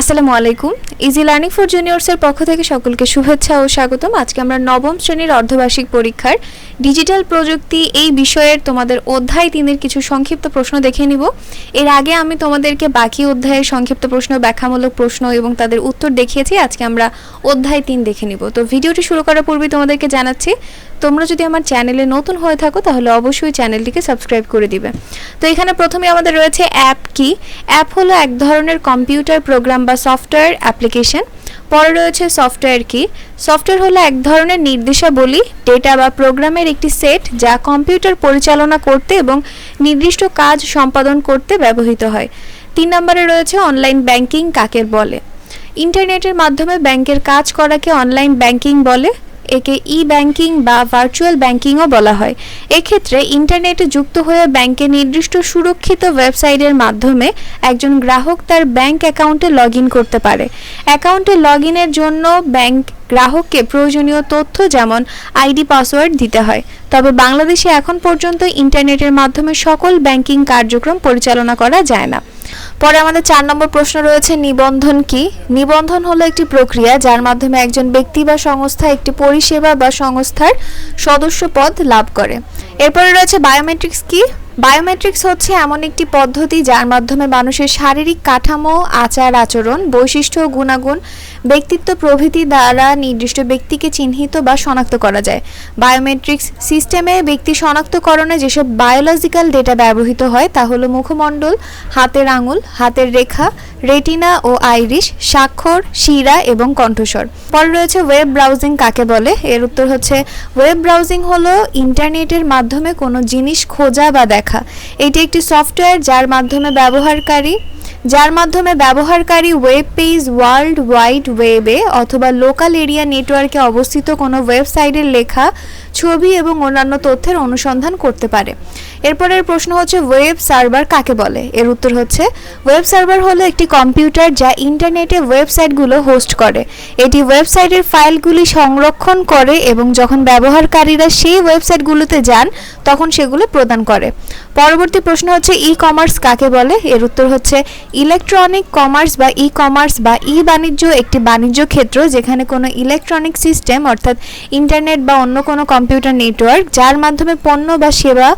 আসসালামু আলাইকুম। Easy learning for জুনিয়র্সের পক্ষ থেকে সকলকে শুভেচ্ছা ও স্বাগতম। আজকে আমরা নবম শ্রেণির অর্ধবার্ষিক পরীক্ষার ডিজিটাল প্রযুক্তি এই বিষয়ের তোমাদের অধ্যায় তিনের কিছু সংক্ষিপ্ত প্রশ্ন দেখে নিব। এর আগে আমি তোমাদেরকে বাকি অধ্যায়ের সংক্ষিপ্ত প্রশ্ন, ব্যাখ্যামূলক প্রশ্ন এবং তাদের উত্তর দেখিয়েছি। আজকে আমরা অধ্যায় তিন দেখে নিব। তো ভিডিওটি শুরু করার পূর্বে তোমাদেরকে জানাচ্ছি, তোমরা যদি আমার চ্যানেলে নতুন হয়ে থাকো তাহলে অবশ্যই চ্যানেলটিকে সাবস্ক্রাইব করে দিবে। তো এখানে প্রথমে আমাদের রয়েছে অ্যাপ কি? অ্যাপ হলো এক ধরনের কম্পিউটার প্রোগ্রাম বা সফটওয়্যার অ্যাপ্লিকেশন পরে রয়েছে সফটওয়্যার কি? সফটওয়্যার হলো এক ধরনের নির্দেশাবলী, ডেটা বা প্রোগ্রামের একটি সেট যা কম্পিউটার পরিচালনা করতে এবং নির্দিষ্ট কাজ সম্পাদন করতে ব্যবহৃত হয়। তিন নম্বরে রয়েছে অনলাইন ব্যাংকিং কাকের বলে। ইন্টারনেটের মাধ্যমে ব্যাংকের কাজ করাকে অনলাইন ব্যাংকিং বলে। একে ই ব্যাংকিং বা ভার্চুয়াল ব্যাংকিংও বলা হয়। এক্ষেত্রে ইন্টারনেটে যুক্ত হয়ে ব্যাংকের নির্দিষ্ট সুরক্ষিত ওয়েবসাইটের মাধ্যমে একজন গ্রাহক তার ব্যাংক অ্যাকাউন্টে লগ করতে পারে। অ্যাকাউন্টে লগ জন্য ব্যাংক গ্রাহককে প্রয়োজনীয় তথ্য যেমন আইডি পাসওয়ার্ড দিতে হয়। তবে বাংলাদেশে এখন পর্যন্ত ইন্টারনেটের মাধ্যমে সকল ব্যাংকিং কার্যক্রম পরিচালনা করা যায় না। পরে আমাদের চার নম্বর প্রশ্ন রয়েছে, নিবন্ধন কি? নিবন্ধন হলো একটি প্রক্রিয়া যার মাধ্যমে একজন ব্যক্তি বা সংস্থা একটি পরিষেবা বা সংস্থার সদস্য পদ লাভ করে। এরপরে রয়েছে বায়োমেট্রিক্স কি? বায়োমেট্রিক্স হচ্ছে এমন একটি পদ্ধতি যার মাধ্যমে মানুষের শারীরিক কাঠামো, আচার আচরণ, বৈশিষ্ট্য ও গুণাগুণ, ব্যক্তিত্ব প্রভৃতি দ্বারা নির্দিষ্ট ব্যক্তিকে চিহ্নিত বা শনাক্ত করা যায়। বায়োমেট্রিক্স সিস্টেমে ব্যক্তি শনাক্তকরণে যেসব বায়োলজিক্যাল ডেটা ব্যবহৃত হয় তা হলো মুখমণ্ডল, হাতের আঙুল, হাতের রেখা রেটিনা ও আইরিশ স্বাক্ষর, শিরা এবং কণ্ঠস্বর। পরে রয়েছে ওয়েব ব্রাউজিং কাকে বলে? এর উত্তর হচ্ছে ওয়েব ব্রাউজিং হলো ইন্টারনেটের মাধ্যমে কোনো জিনিস খোঁজা বা দেখা এটি একটি সফটওয়্যার যার মাধ্যমে ব্যবহারকারী, যার মাধ্যমে ব্যবহারকারী ওয়েব পেজ ওয়ার্ল্ড ওয়াইড ওয়েবে অথবা লোকাল এরিয়া নেটওয়ার্কে অবস্থিত কোনো ওয়েবসাইটের লেখা, ছবি এবং অন্যান্য তথ্যের অনুসন্ধান করতে পারে। এরপরের প্রশ্ন হচ্ছে, ওয়েব সার্ভার কাকে বলে? এর উত্তর হচ্ছে, ওয়েব সার্ভার হলো একটি কম্পিউটার যা ইন্টারনেটে ওয়েবসাইটগুলো হোস্ট করে। এটি ওয়েবসাইটের ফাইলগুলি সংরক্ষণ করে এবং যখন ব্যবহারকারীরা সেই ওয়েবসাইটগুলোতে যান, তখন সেগুলো প্রদান করে। পরবর্তী প্রশ্ন হচ্ছে ই কমার্স কাকে বলে? এর উত্তর হচ্ছে, ইলেকট্রনিক কমার্স বা ই কমার্স বা ই বাণিজ্য একটি বাণিজ্য ক্ষেত্র যেখানে কোনো ইলেকট্রনিক সিস্টেম অর্থাৎ ইন্টারনেট বা অন্য কোনো কম্পিউটার নেটওয়ার্ক, যার মাধ্যমে পণ্য বা সেবা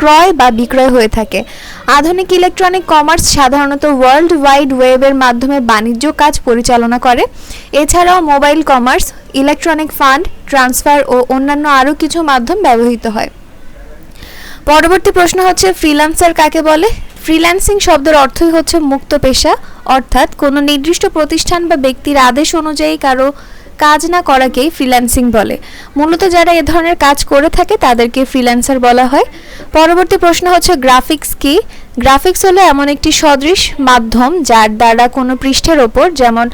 ক্রয় বা বিক্রয় হয়ে থাকে। আধুনিক ইলেকট্রনিক কমার্স সাধারণত ওয়ার্ল্ড ওয়াইড ওয়েবের মাধ্যমে বাণিজ্য কাজ পরিচালনা করে। এছাড়াও mobile commerce, electronic fund, transfer ও অন্যান্য আরও কিছু মাধ্যম ব্যবহৃত হয়। পরবর্তী প্রশ্ন হচ্ছে ফ্রিল্যান্সার কাকে বলে? ফ্রিল্যান্সিং শব্দের অর্থই হচ্ছে মুক্ত পেশা, অর্থাৎ কোনো নির্দিষ্ট প্রতিষ্ঠান বা ব্যক্তির আদেশ অনুযায়ী কারও কাজ না করাকেই ফ্রিল্যান্সিং বলে। মূলত যারা এ ধরনের কাজ করে থাকে, তাদেরকে ফ্রিল্যান্সার বলা হয়। পরবর্তী প্রশ্ন হচ্ছে গ্রাফিক্স কি? গ্রাফিক্স হলো এমন একটি সদৃশ মাধ্যম যার দ্বারা কোনো পৃষ্ঠের ওপর, যেমন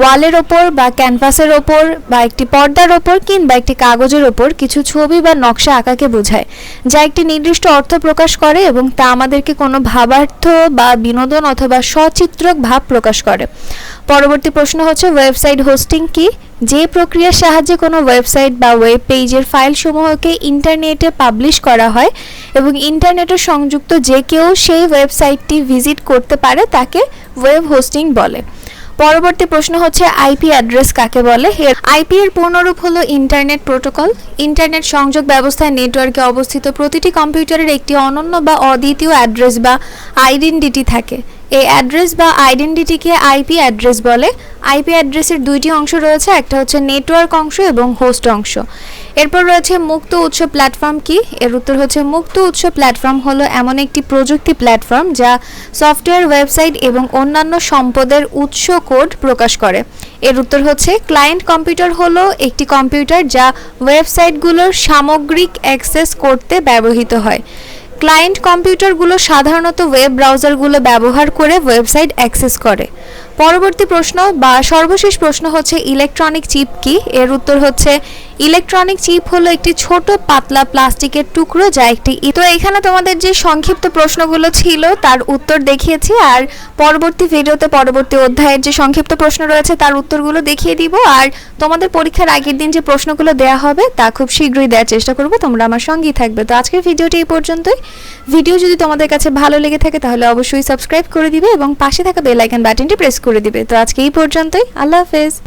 ওয়ালের ওপর বা ক্যানভাসের ওপর বা একটি পর্দার ওপর কিংবা একটি কাগজের ওপর কিছু ছবি বা নকশা আঁকাকে বোঝায়, যা একটি নির্দিষ্ট অর্থ প্রকাশ করে এবং তা আমাদেরকে কোনো ভাবার্থ বা বিনোদন অথবা সচিত্রক ভাব প্রকাশ করে। পরবর্তী প্রশ্ন হচ্ছে ওয়েবসাইট হোস্টিং কি? যে প্রক্রিয়ার সাহায্যে কোনো ওয়েবসাইট বা ওয়েব পেজের ফাইলসমূহকে ইন্টারনেটে পাবলিশ করা হয় এবং ইন্টারনেটে সংযুক্ত যে কেউ সেই ওয়েবসাইটটি ভিজিট করতে পারে তাকে ওয়েব হোস্টিং বলে। পরবর্তী প্রশ্ন হচ্ছে আইপি অ্যাড্রেস কাকে বলে? আইপি এর পূর্ণরূপ হলো ইন্টারনেট প্রোটোকল। ইন্টারনেট সংযোগ ব্যবস্থায় নেটওয়ার্কে অবস্থিত প্রতিটি কম্পিউটারের একটি অনন্য বা অদ্বিতীয় অ্যাড্রেস বা আইডেন্টিটি থাকে। এই অ্যাড্রেস বা আইডেন্টিটিকে আইপি অ্যাড্রেস বলে। আইপি অ্যাড্রেসের দুইটি অংশ রয়েছে, একটা হচ্ছে নেটওয়ার্ক অংশ এবং হোস্ট অংশ। এরপর রয়েছে মুক্ত উৎস প্ল্যাটফর্ম কি? এর উত্তর হচ্ছে মুক্ত উৎস প্ল্যাটফর্ম হলো এমন একটি প্রযুক্তি প্ল্যাটফর্ম যা সফটওয়্যার, ওয়েবসাইট এবং অন্যান্য সম্পদের উৎস কোড প্রকাশ করে। এর উত্তর হচ্ছে ক্লায়েন্ট কম্পিউটার হলো একটি কম্পিউটার যা ওয়েবসাইটগুলোর সামগ্রিক অ্যাক্সেস করতে ব্যবহৃত হয়। ক্লায়েন্ট কম্পিউটারগুলো সাধারণত ওয়েব ব্রাউজারগুলো ব্যবহার করে ওয়েবসাইট অ্যাক্সেস করে। পরবর্তী প্রশ্ন বা সর্বশেষ প্রশ্ন হচ্ছে ইলেকট্রনিক চিপ কি? এর উত্তর হচ্ছে ইলেকট্রনিক চিপ হলো একটি ছোট পাতলা প্লাস্টিকের টুকরো যা একটি তো এখানে তোমাদের যে সংক্ষিপ্ত প্রশ্নগুলো ছিল তার উত্তর দেখিয়েছি আর পরবর্তী ভিডিওতে পরবর্তী অধ্যায়ের যে সংক্ষিপ্ত প্রশ্ন রয়েছে তার উত্তরগুলো দেখিয়ে দিব আর তোমাদের পরীক্ষার আগের দিন যে প্রশ্নগুলো দেওয়া হবে তা খুব শীঘ্রই দেওয়ার চেষ্টা করব, তোমরা আমার সঙ্গেই থাকবে। তো আজকের ভিডিওটি এই পর্যন্তই। ভিডিও যদি তোমাদের কাছে ভালো লেগে থাকে তাহলে অবশ্যই সাবস্ক্রাইব করে দিবে এবং পাশে থাকা বেল আইকন বাটনটি প্রেস করে দিবে। তো আজকে এই পর্যন্তই। আল্লাহ হাফেজ।